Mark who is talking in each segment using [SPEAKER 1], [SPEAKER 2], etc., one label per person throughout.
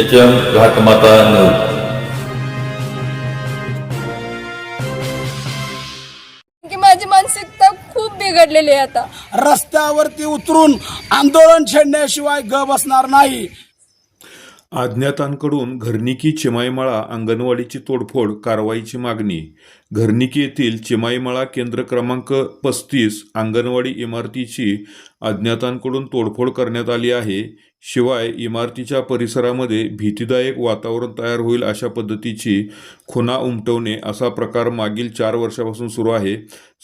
[SPEAKER 1] H M घाटमाता news
[SPEAKER 2] की माझी मानसिकता खूप बिघडलेली आहे आता.
[SPEAKER 3] रस्त्यावरती उतरून आंदोलन छेडण्याशिवाय ग बसणार नाही.
[SPEAKER 4] अज्ञातांकडून घरनिकी चिमाईमाळा अंगणवाडीची तोडफोड कारवाईची मागणी. घरनिकी येथील चिमाईमाळा केंद्र क्रमांक पस्तीस अंगणवाडी इमारतीची अज्ञातांकडून तोडफोड करण्यात आली आहे. शिवाय इमारतीच्या परिसरामध्ये भीतीदायक वातावरण तयार होईल अशा पद्धतीची खुणा उमटवणे असा प्रकार मागील चार वर्षापासून सुरू आहे.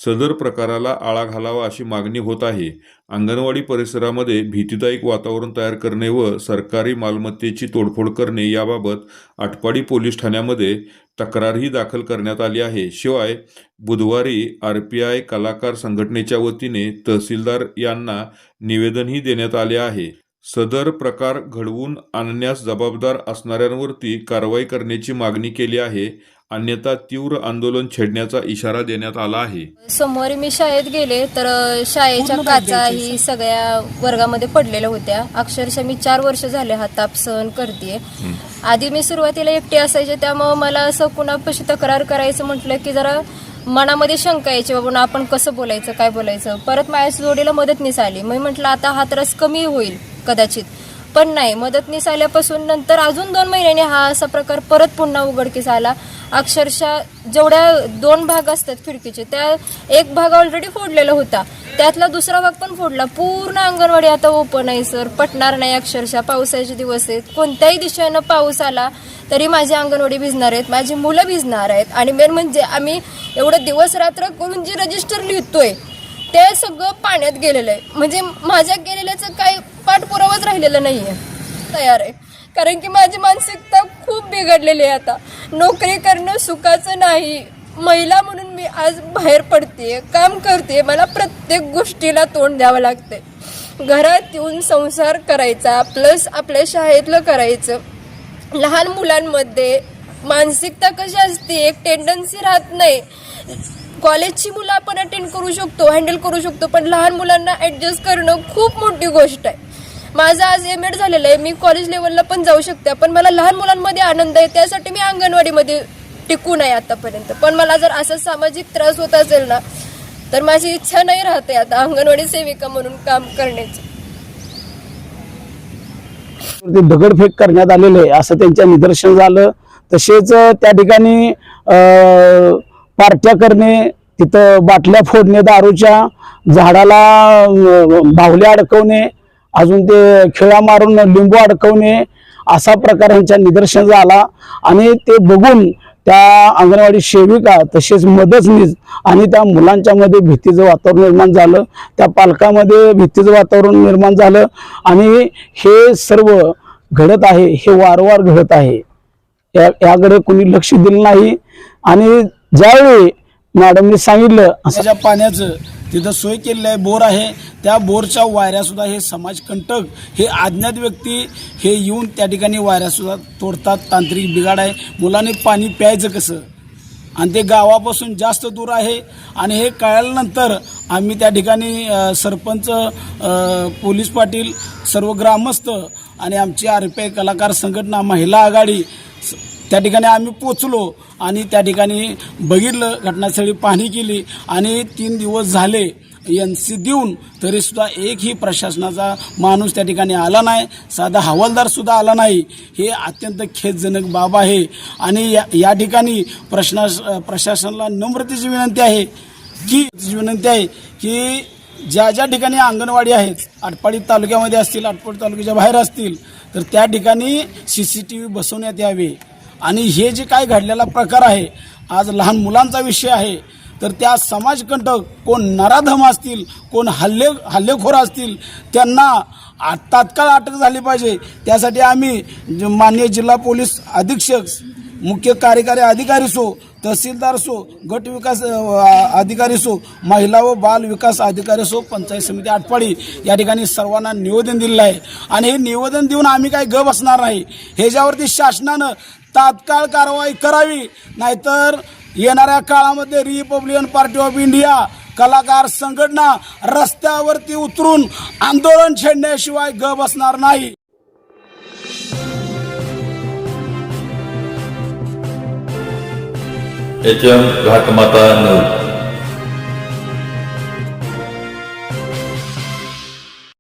[SPEAKER 4] सदर प्रकाराला आळा घालावा अशी मागणी होत आहे. अंगणवाडी परिसरामध्ये भीतीदायक वातावरण तयार करणे व सरकारी मालमत्तेची तोडफोड करणे याबाबत आटपाडी पोलीस ठाण्यामध्ये तक्रारही दाखल करण्यात आली आहे. शिवाय बुधवारी आर पी आय कलाकार संघटनेच्या वतीने तहसीलदार यांना निवेदनही देण्यात आले आहे. सदर प्रकार घडवून आणण्यास जबाबदार असणाऱ्यांवरती कारवाई करण्याची मागणी केली आहे. अन्यथा तीव्र आंदोलन छेडण्याचा इशारा देण्यात आला आहे.
[SPEAKER 2] सोमवारी मी शाळेत गेले तर शाळेच्या काचा ही सगळ्या वर्गामध्ये पडलेल्या होत्या. अक्षरशः मी चार वर्ष झाले हा ताप सहन करते आधी मी सुरुवातीला एकटी असायचे त्यामुळे मला असं कुणापाशी तक्रार करायचं म्हटलं की जरा मनामध्ये शंका यायची बाबा आपण कसं बोलायचं काय बोलायचं? परत माझ्या जोडीला मदतनीस आली. मी म्हटलं आता हा त्रास कमी होईल कदाचित. पण नाही मदतनीस आल्यापासून नंतर अजून दोन महिन्यांनी हा असा प्रकार परत पुन्हा उघडकीस आला. अक्षरशः जेवढ्या दोन भाग असतात खिडकीचे त्या एक भाग ऑलरेडी फोडलेला होता. त्यातला दुसरा भाग पण फोडला. पूर्ण अंगणवाडी आता ओपन आहे सर पटणार नाही अक्षरशः. पावसाचे दिवस आहेत. कोणत्याही दिशेनं पाऊस आला तरी माझी अंगणवाडी भिजणार आहेत. माझी मुलं भिजणार आहेत. आणि मेन म्हणजे आम्ही एवढं दिवस रात्र करून जे रजिस्टर लिहितोय ते सगळं पाण्यात गेलेलं आहे. म्हणजे माझ्या गेलेल्याचं काही पाठपुरावाच नाही आहे तयार आहे. कारण की माझी मानसिकता खूप बिघडलेली आहे आता. नोकरी करणं सुखाचं नाही. महिला म्हणून मी आज बाहेर पडते काम करते मला प्रत्येक गोष्टीला तोंड द्यावं लागते घरात येऊन संसार करायचा प्लस आपल्या शाळेतलं करायचं. लहान मुलांमध्ये मानसिकता कशी असते? एक टेंडन्सी राहत नाही. कॉलेजची मुलं आपण अटेंड करू शकतो हँडल करू शकतो पण लहान मुलांना ॲडजस्ट करणं खूप मोठी गोष्ट आहे. माझं आज एम एड झालेलं आहे. मी कॉलेज लेवलला पण जाऊ शकते. पण मला लहान मुलांमध्ये आनंद आहे. त्यासाठी मी अंगणवाडीमध्ये टिकून आहे आतापर्यंत. पण मला जर असा सामाजिक त्रास होत असेल ना तर माझी इच्छा नाही राहते आता अंगणवाडी सेविका म्हणून काम करण्याची.
[SPEAKER 3] ते दगडफेक करण्यात आलेले आहे. असं त्यांच्या निदर्शन झालं. तसेच त्या ठिकाणी पार्ट्या करणे तिथं बाटल्या फोडणे दारूच्या झाडाला बाहुल्या अडकवणे अजून ते खिळा मारून लिंबू अडकवणे असा प्रकार यांच्या निदर्शन झाला. आणि ते बघून त्या अंगणवाडी सेविका तसेच मदतनीस आणि त्या मुलांच्या मध्ये भीतीचं वातावरण निर्माण झालं. त्या पालकामध्ये भीतीचं वातावरण निर्माण झालं. आणि हे सर्व घडत आहे हे वारंवार घडत आहे. या याकडे कोणी लक्ष दिलं नाही. आणि ज्यावेळी मॅडमने सांगितलं असं पाण्याचं तिथं सोय केलेली आहे बोर आहे. त्या बोरच्या वायऱ्यासुद्धा हे समाजकंटक हे अज्ञात व्यक्ती हे येऊन त्या ठिकाणी वायऱ्यासुद्धा तोडतात. तांत्रिक बिघाड आहे. मुलांनी पाणी प्यायचं कसं? आणि ते गावापासून जास्त दूर आहे. आणि हे कळल्यानंतर आम्ही त्या ठिकाणी सरपंच पोलीस पाटील सर्व ग्रामस्थ आणि आमची आर पी आय कलाकार संघटना महिला आघाडी स- त्या ठिकाणी आम्ही पोचलो आणि त्या ठिकाणी बघितलं घटनास्थळी पाहणी केली आणि तीन दिवस झाले एन सी देऊन तरीसुद्धा एकही प्रशासनाचा माणूस त्या ठिकाणी आला नाही. साधा हवालदारसुद्धा आला नाही. हे अत्यंत खेदजनक बाब आहे. आणि या या ठिकाणी प्रश्ना प्रशासनाला नम्रतेची विनंती आहे की विनंती आहे की ज्या ज्या ठिकाणी अंगणवाडी आहेत आटपाडी तालुक्यामध्ये असतील आटपाडी तालुक्याच्या बाहेर असतील तर त्या ठिकाणी सी सी टी व्ही बसवण्यात यावे. आणि हे जे काय घडलेला प्रकार आहे आज लहान मुलांचा विषय आहे तर त्या समाजकंटक कोण नराधम असतील कोण हल्ले हल्लेखोर असतील त्यांना आ- तात्काळ अटक झाली पाहिजे. त्यासाठी आम्ही माननीय जिल्हा पोलीस अधीक्षक मुख्य कार्यकारी अधिकारी असो तहसीलदार असो गट विकास अधिकारी असो महिला व बाल विकास अधिकारी असो पंचायत समिती आटपाडी या ठिकाणी सर्वांना निवेदन दिलेलं आहे. आणि हे निवेदन देऊन आम्ही काही ग बसणार नाही. ह्याच्यावरती शासनानं तात्काळ कारवाई करावी. नाहीतर येणाऱ्या काळामध्ये रिपब्लिकन पार्टी ऑफ इंडिया कलाकार संघटना रस्त्यावरती उतरून आंदोलन छेडण्याशिवाय ग बसणार नाही.
[SPEAKER 1] घाटमाता न्यूज.